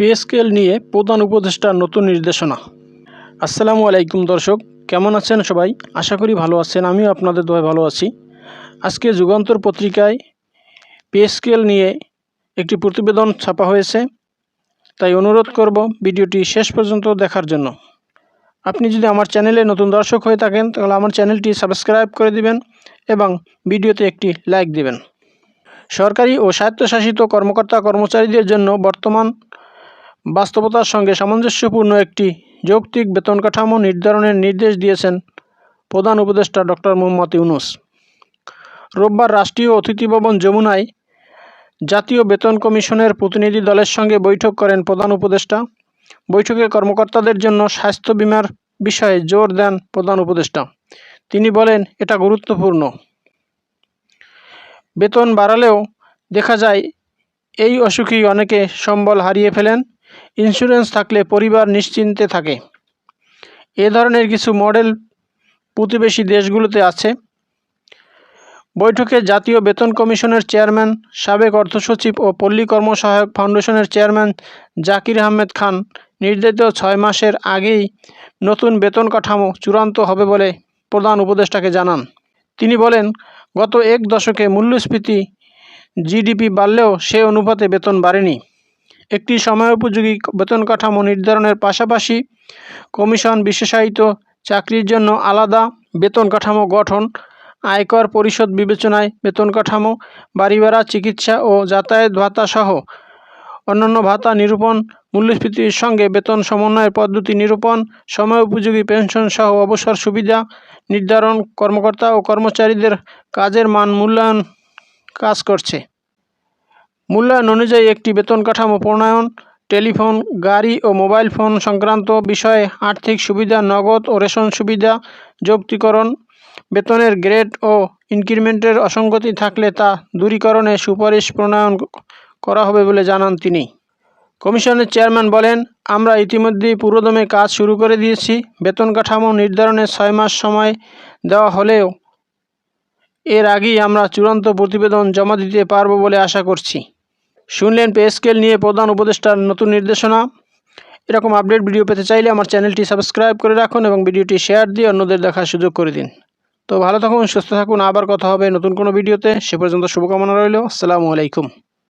Pay scale নিয়ে প্রধান উপদেষ্টার নতুন নির্দেশনা। আসসালামু আলাইকুম দর্শক, কেমন আছেন সবাই? আশা করি ভালো আছেন, আমিও আপনাদের দোয়ায় ভালো আছি। আজকে যুগান্তর পত্রিকায় পে স্কেল নিয়ে একটি প্রতিবেদন ছাপা হয়েছে। তাই অনুরোধ করব ভিডিওটি শেষ পর্যন্ত দেখার জন্য। আপনি যদি আমার চ্যানেলে নতুন দর্শক হয়ে থাকেন, তাহলে আমার চ্যানেলটি সাবস্ক্রাইব করে দিবেন এবং ভিডিওতে একটি লাইক দিবেন। সরকারি ও স্বায়ত্তশাসিত কর্মকর্তা কর্মচারীদের জন্য বর্তমান বাস্তবতার সঙ্গে সামঞ্জস্যপূর্ণ একটি যৌক্তিক বেতন কাঠামো নির্ধারণের নির্দেশ দিয়েছেন প্রধান উপদেষ্টা ডক্টর মোহাম্মদ ইউনুস। রোববার রাষ্ট্রীয় অতিথি ভবন যমুনায় জাতীয় বেতন কমিশনের প্রতিনিধি দলের সঙ্গে বৈঠক করেন প্রধান উপদেষ্টা। বৈঠকে কর্মকর্তাদের জন্য স্বাস্থ্য বিমার বিষয়ে জোর দেন প্রধান উপদেষ্টা। তিনি বলেন, এটা গুরুত্বপূর্ণ। বেতন বাড়ালেও দেখা যায় এই অসুখী অনেকে সম্বল হারিয়ে ফেলেন। ইন্স্যুরেন্স থাকলে পরিবার নিশ্চিন্তে থাকে। এ ধরনের কিছু মডেল প্রতিবেশী দেশগুলোতে আছে। বৈঠকে জাতীয় বেতন কমিশনের চেয়ারম্যান সাবেক অর্থসচিব ও পল্লী কর্মসহায়ক ফাউন্ডেশনের চেয়ারম্যান জাকির আহমেদ খান নির্ধারিত ছয় মাসের আগেই নতুন বেতন কাঠামো চূড়ান্ত হবে বলে প্রধান উপদেষ্টাকে জানান। তিনি বলেন, গত এক দশকে মূল্যস্ফীতি জিডিপি বাড়লেও সে অনুপাতে বেতন বাড়েনি। একটি সময়োপযোগী বেতন কাঠামো নির্ধারণের পাশাপাশি কমিশন বিশেষায়িত চাকরির জন্য আলাদা বেতন কাঠামো গঠন, আয়কর পরিষদ বিবেচনায় বেতন কাঠামো, বাড়ি ভাড়া, চিকিৎসা ও যাতায়াত ভাতা সহ অন্যান্য ভাতা নিরূপণ, মূল্যস্ফীতির সঙ্গে বেতন সমন্বয়ের পদ্ধতি নিরূপণ সময় উপযোগী পেনশন সহ অবসর সুবিধা নির্ধারণ, কর্মকর্তা ও কর্মচারীদের কাজের মান মূল্যায়ন কাজ করছে। মূল্যায়ন অনুযায়ী একটি বেতন কাঠামো প্রণয়ন, টেলিফোন, গাড়ি ও মোবাইল ফোন সংক্রান্ত বিষয়ে আর্থিক সুবিধা, নগদ ও রেশন সুবিধা যৌক্তিকরণ, বেতনের গ্রেড ও ইনক্রিমেন্টের অসঙ্গতি থাকলে তা দূরীকরণে সুপারিশ প্রণয়ন করা হবে বলে জানান তিনি। কমিশনের চেয়ারম্যান বলেন, আমরা ইতিমধ্যেই পুরোদমে কাজ শুরু করে দিয়েছি। বেতন কাঠামো নির্ধারণে ছয় মাস সময় দেওয়া হলেও এর আগেই আমরা চূড়ান্ত প্রতিবেদন জমা দিতে পারব বলে আশা করছি। শুনলেন পে স্কেল নিয়ে প্রধান উপদেষ্টার নতুন নির্দেশনা। এরকম আপডেট ভিডিও পেতে চাইলে আমার চ্যানেলটি সাবস্ক্রাইব করে রাখুন এবং ভিডিওটি শেয়ার দিয়ে অন্যদের দেখার সুযোগ করে দিন। তো ভালো থাকুন, সুস্থ থাকুন, আবার কথা হবে নতুন কোনো ভিডিওতে সে পর্যন্ত শুভকামনা রইল। আসসালামু আলাইকুম।